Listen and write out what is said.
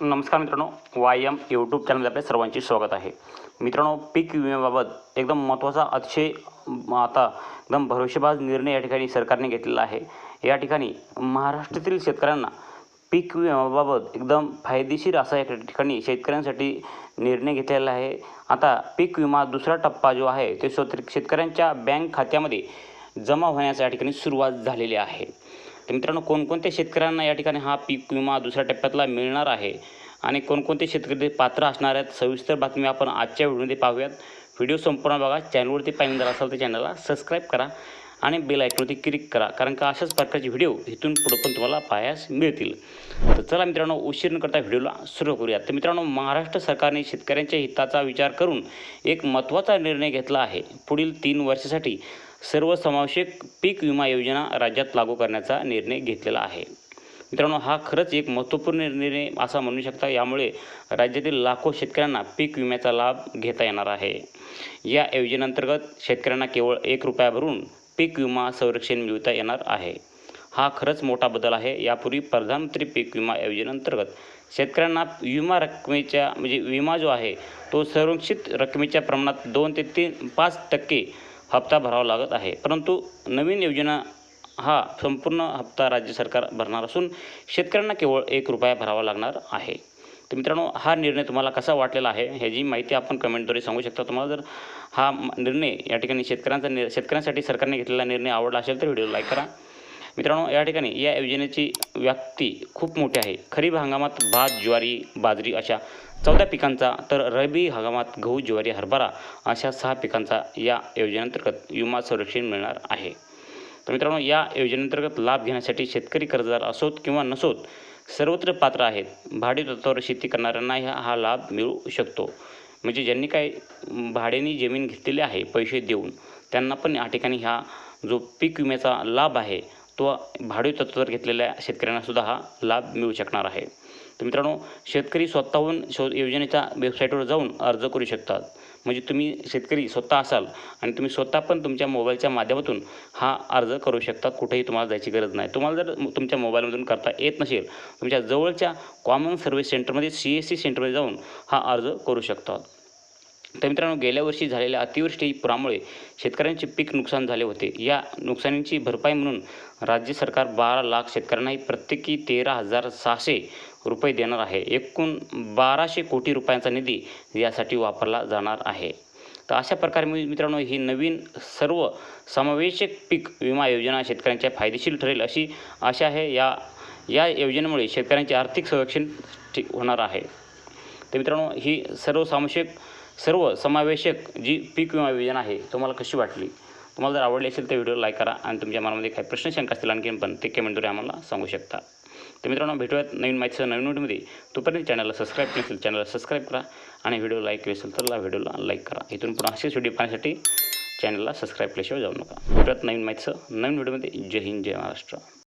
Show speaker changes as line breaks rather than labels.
नमस्कार मित्रांनो Y M YouTube चॅनलमध्ये आपल्या सर्वांचे स्वागत आहे. मित्रांनो पीक विम्याबाबत एकदम महत्त्वाचा अतिशय आता एकदम भरोसेबाज निर्णय या ठिकाणी सरकारने घेतलेला आहे. या ठिकाणी महाराष्ट्रातील शेतकऱ्यांना पीक विम्याबाबत एकदम फायदेशीर असा या ठिकाणी शेतकऱ्यांसाठी निर्णय घेतलेला आहे. आता पीक विमा दुसरा टप्पा जो आहे ते शेतकऱ्यांच्या बँक खात्यामध्ये जमा होण्याचा या ठिकाणी सुरुवात झालेली आहे. तर मित्रांनो कोणकोणत्या शेतकऱ्यांना या ठिकाणी हा पीक विमा दुसऱ्या टप्प्यातला मिळणार आहे आणि कोणकोणते शेतकरी पात्र असणार आहेत सविस्तर बातमी आपण आजच्या व्हिडिओमध्ये पाहूयात. व्हिडिओ संपूर्ण बघा. चॅनलवरती पहिल्यांदा असाल तर चॅनलला सबस्क्राईब करा. आणि बेल आयकॉनवरती क्लिक करा. कारण का अशाच प्रकारचे व्हिडिओ इथून पुढं पण तुम्हाला पाहायस मिळतील. तर चला मित्रांनो उशीर न करता व्हिडिओला सुरू करूया. तर मित्रांनो महाराष्ट्र सरकारने शेतकऱ्यांच्या हिताचा विचार करून एक महत्त्वाचा निर्णय घेतला आहे. पुढील तीन वर्षासाठी सर्वसमावेशक पीक विमा योजना राज्यात लागू करण्याचा निर्णय घेतलेला आहे. मित्रांनो हा खरंच एक महत्त्वपूर्ण निर्णय असा म्हणू शकता. यामुळे राज्यातील लाखो शेतकऱ्यांना पीक विम्याचा लाभ घेता येणार आहे. या योजनेअंतर्गत शेतकऱ्यांना केवळ एक रुपया भरून पीक विमा संरक्षण मिळवता येणार आहे. हा खरंच मोठा बदल आहे. यापूर्वी प्रधानमंत्री पीक विमा योजनेअंतर्गत शेतकऱ्यांना विमा रकमेच्या म्हणजे विमा जो आहे तो संरक्षित रकमेच्या प्रमाणात दोन ते तीन पाच टक्के हप्ता भरावा लागत आहे. परंतु नवीन योजना हा संपूर्ण हप्ता राज्य सरकार भरणार असून शेतकऱ्यांना केवळ एक रुपया भरावा लागणार आहे. तर मित्रांनो हा निर्णय तुम्हाला कसा वाटलेला आहे ह्याची माहिती आपण कमेंटद्वारे सांगू शकता. तुम्हाला जर हा निर्णय या ठिकाणी शेतकऱ्यांचा निर् शेतकऱ्यांसाठी सरकारने घेतलेला निर्णय आवडला असेल तर व्हिडिओ लाईक करा. मित्रांनो या ठिकाणी या योजनेची व्याप्ती खूप मोठी आहे. खरीप हंगामात भात ज्वारी बाजरी अशा चौदा पिकांचा तर रब्बी हंगामात गहू ज्वारी हरभरा अशा सहा पिकांचा या योजनेअंतर्गत विमा संरक्षण मिळणार आहे. तर मित्रांनो या योजनेअंतर्गत लाभ घेण्यासाठी शेतकरी कर्जदार असोत किंवा नसोत सर्वत्र पात्र आहेत. भाडे तत्वावर शेती करणाऱ्यांना ह्या हा लाभ मिळू शकतो. म्हणजे ज्यांनी काय भाड्याने जमीन घेतलेली आहे पैसे देऊन त्यांना पण या ठिकाणी हा जो पीक विम्याचा लाभ आहे तो भाडे तत्वावर घेतलेल्या शेतकऱ्यांनासुद्धा हा लाभ मिळू शकणार आहे. तर मित्रांनो शेतकरी स्वतःहून शो योजनेच्या वेबसाईटवर जाऊन अर्ज करू शकतात. म्हणजे तुम्ही शेतकरी स्वतः असाल आणि तुम्ही स्वतः पण तुमच्या मोबाईलच्या माध्यमातून हा अर्ज करू शकता कुठेही तुम्हाला जायची गरज नाही. तुम्हाला जर तुमच्या मोबाईलमधून करता येत नसेल तुमच्या जवळच्या कॉमन सर्व्हिस सेंटरमध्ये सी एस सी सेंटरमध्ये जाऊन हा अर्ज करू शकतात. तर मित्रांनो गेल्या वर्षी झालेल्या अतिवृष्टी पुरामुळे शेतकऱ्यांचे पीक नुकसान झाले होते. या नुकसानीची भरपाई म्हणून राज्य सरकार बारा लाख शेतकऱ्यांनाही प्रत्येकी तेरा हजार सहाशे रुपये देणार आहे. एकूण बाराशे कोटी रुपयांचा निधी यासाठी वापरला जाणार आहे. तर अशा प्रकारे मी मित्रांनो ही नवीन सर्व समावेशक पीक विमा योजना शेतकऱ्यांच्या फायदेशीर ठरेल अशी आशा आहे. या या योजनेमुळे शेतकऱ्यांचे आर्थिक संरक्षण ठीक होणार आहे. तर मित्रांनो ही सर्वसामावेशक सर्व समावेशक जी पीक विमा योजना आहे तुम्हाला कशी वाटली? तुम्हाला जर आवडली असेल तर व्हिडिओ लाईक करा आणि तुमच्या मनामध्ये काही प्रश्न शंका असतील आणखीन पण ते कमेंटद्वारे आम्हाला सांगू शकता. तर मित्रांनो भेटूयात नवीन माहितीसह नवीन व्हिडिओमध्ये. तोपर्यंत चॅनलला सबस्क्राईब केलं चॅनलला सबस्क्राईब करा आणि व्हिडिओ लाईक केली असेल तर व्हिडिओला लाईक करा. इथून पुन्हा असेच व्हिडिओ पाहण्यासाठी चॅनलला सबस्क्राईब केल्याशिवाय जाऊ नका. भेटूयात नवीन माहितीसह नवीन व्हिडिओमध्ये. जय हिंद जय महाराष्ट्र.